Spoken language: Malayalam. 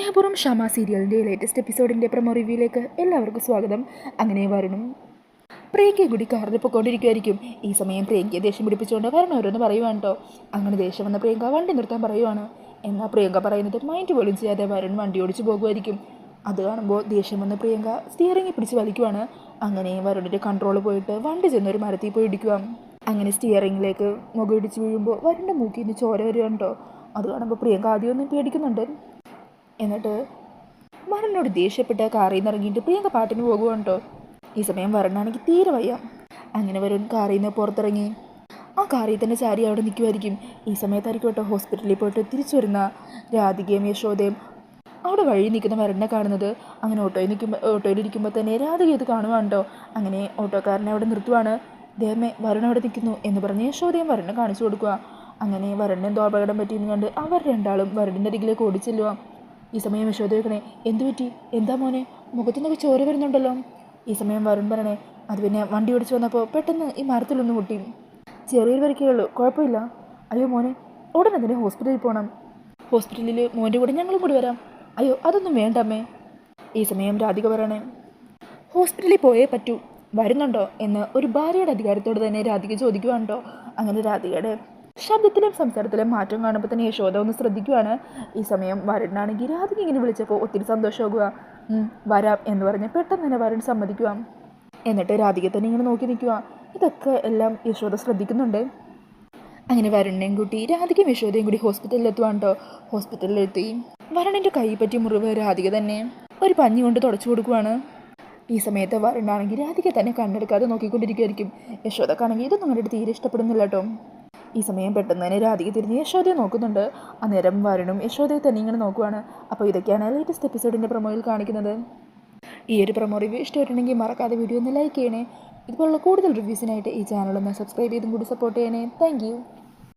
സ്നേഹപൂർവം ഷമ സീരിയലിന്റെ ലേറ്റസ്റ്റ് എപ്പിസോഡിന്റെ പ്രമോ റിവ്യൂയിലേക്ക് എല്ലാവർക്കും സ്വാഗതം. അങ്ങനെ വരണം പ്രിയങ്കയെ കൂടി കാറിൽ പൊക്കോണ്ടിരിക്കുമായിരിക്കും ഈ സമയം പ്രിയങ്കയെ ദേഷ്യം പിടിപ്പിച്ചുകൊണ്ട് വരണം ഓരോന്ന് പറയുവാണ് കേട്ടോ അങ്ങനെ ദേഷ്യം വന്ന പ്രിയങ്ക വണ്ടി നിർത്താൻ പറയുവാണ്. എന്നാൽ പ്രിയങ്ക പറയുന്നത് മൈൻഡ് പോലും ചെയ്യാതെ വരൺ വണ്ടി ഓടിച്ചു പോകുമായിരിക്കും അത് കാണുമ്പോൾ ദേഷ്യം വന്ന പ്രിയങ്ക സ്റ്റിയറിംഗ് പിടിച്ച് വലിക്കുവാണ്. അങ്ങനെ വരുണിന്റെ കൺട്രോൾ പോയിട്ട് വണ്ടി ചെന്നൊരു മരത്തിൽ പോയി ഇടിക്കുക അങ്ങനെ സ്റ്റിയറിംഗിലേക്ക് മുഖം ഇടിച്ച് വീഴുമ്പോൾ വരുണിന്റെ മൂക്കിൽ ചോര വരുവാണ് കേട്ടോ അത് കാണുമ്പോൾ പ്രിയങ്ക ആദ്യമൊന്നും പേടിക്കുന്നുണ്ട്. എന്നിട്ട് വരനോട് ദേഷ്യപ്പെട്ട് കാറിൽ നിന്ന് ഇറങ്ങിയിട്ട് പ്രിയങ്ക പാട്ടിന് പോകുവാണ് ഈ സമയം വരണാണെങ്കിൽ തീരെ വയ്യ. അങ്ങനെ വരുൺ കാറിൽ നിന്ന് പുറത്തിറങ്ങി. ആ കാറിൽ തന്നെ ചാരി അവിടെ നിൽക്കുമായിരിക്കും ഈ സമയത്തായിരിക്കും കേട്ടോ ഹോസ്പിറ്റലിൽ പോയിട്ട് തിരിച്ചു വരുന്ന രാധികയും യശോദയും അവിടെ വഴി നിൽക്കുന്ന വരനെ കാണുന്നത്. അങ്ങനെ ഓട്ടോയിൽ നിൽക്കുമ്പോൾ ഓട്ടോയിലിരിക്കുമ്പോൾ തന്നെ രാധിക ഇത് കാണുവാണ്ടോ? അങ്ങനെ ഓട്ടോക്കാരനെ അവിടെ നിർത്തുവാണ്. ദേമേ വരൻ അവിടെ നിൽക്കുന്നു എന്ന് പറഞ്ഞ് യശോദയും വരനെ കാണിച്ചു കൊടുക്കുക. അങ്ങനെ വരനെ എന്തോ അപകടം പറ്റിയെന്ന് കണ്ട് അവർ രണ്ടാളും വരടിന്റെ അരികിലേക്ക് ഓടിച്ചെല്ലുക ഈ സമയം യശോദ ചോദിക്കണേ എന്തു പറ്റി? എന്താ മോനെ? മുഖത്തുനിന്നൊക്കെ ചോര വരുന്നുണ്ടല്ലോ. ഈ സമയം വരുൺ പറയണേ അത് പിന്നെ വണ്ടി ഓടിച്ചു വന്നപ്പോൾ പെട്ടെന്ന് ഈ മരത്തിലൊന്ന് മുട്ടി. ചെറിയൊരു പരിക്കേ ഉള്ളൂ കുഴപ്പമില്ല. അയ്യോ മോനെ ഉടനെ തന്നെ ഹോസ്പിറ്റലിൽ പോകണം ഹോസ്പിറ്റലിൽ മോന്റെ കൂടെ ഞങ്ങളും കൂടി വരാം. അയ്യോ അതൊന്നും വേണ്ട അമ്മേ. ഈ സമയം രാധിക പറയണേ ഹോസ്പിറ്റലിൽ പോയേ പറ്റൂ. വരുന്നുണ്ടോ എന്ന് ഒരു ഭാര്യയുടെ അധികാരത്തോട് തന്നെ രാധിക ചോദിക്കുവാണ്ടോ? അങ്ങനെ രാധികയുടെ ശബ്ദത്തിലും സംസാരത്തിലും മാറ്റം കാണുമ്പോൾ തന്നെ യശോദ ഒന്ന് ശ്രദ്ധിക്കുവാണ്. ഈ സമയം വരുണാണെങ്കിൽ രാധിക ഇങ്ങനെ വിളിച്ചപ്പോൾ ഒത്തിരി സന്തോഷമാകുക. വരാം എന്ന് പറഞ്ഞ് പെട്ടെന്ന് തന്നെ വരുൺ സമ്മതിക്കുക. എന്നിട്ട് രാധിക തന്നെ ഇങ്ങനെ നോക്കി നിൽക്കുക. ഇതൊക്കെ എല്ലാം യശോദ ശ്രദ്ധിക്കുന്നുണ്ട്. അങ്ങനെ വരുണിനെയും കൂട്ടി രാധികയും യശോദയും കൂടി ഹോസ്പിറ്റലിൽ എത്തുവാണ് കേട്ടോ ഹോസ്പിറ്റലിലെത്തി വരുണിന്റെ കൈ പറ്റി മുറിവ് രാധിക തന്നെ ഒരു പഞ്ഞി കൊണ്ട് തുടച്ചു കൊടുക്കുവാണ്. ഈ സമയത്ത് വരുണാണെങ്കിൽ രാധിക തന്നെ കണ്ണെടുക്കാതെ നോക്കിക്കൊണ്ടിരിക്കുമായിരിക്കും യശോദക്കാണെങ്കിൽ ഇതൊന്നും അവരുടെ തീരെ ഇഷ്ടപ്പെടുന്നില്ല കേട്ടോ ഈ സമയം പെട്ടെന്ന് തന്നെ രാധിക തിരിഞ്ഞ് യശോദയെ നോക്കുന്നുണ്ട്. അന്നേരം വരുണും യശോദയെ തന്നെ ഇങ്ങനെ നോക്കുവാണ്. അപ്പോൾ ഇതൊക്കെയാണ് ലേറ്റസ്റ്റ് എപ്പിസോഡിന്റെ പ്രൊമോയിൽ കാണിക്കുന്നത്. ഈ ഒരു പ്രൊമോ റിവ്യൂ ഇഷ്ടമായിട്ടുണ്ടെങ്കിൽ മറക്കാതെ വീഡിയോ ഒന്ന് ലൈക്ക് ചെയ്യണേ. ഇതുപോലുള്ള കൂടുതൽ റിവ്യൂസിനായിട്ട് ഈ ചാനൽ ഒന്ന് സബ്സ്ക്രൈബ് ചെയ്തും കൂടി സപ്പോർട്ട് ചെയ്യണേ. താങ്ക്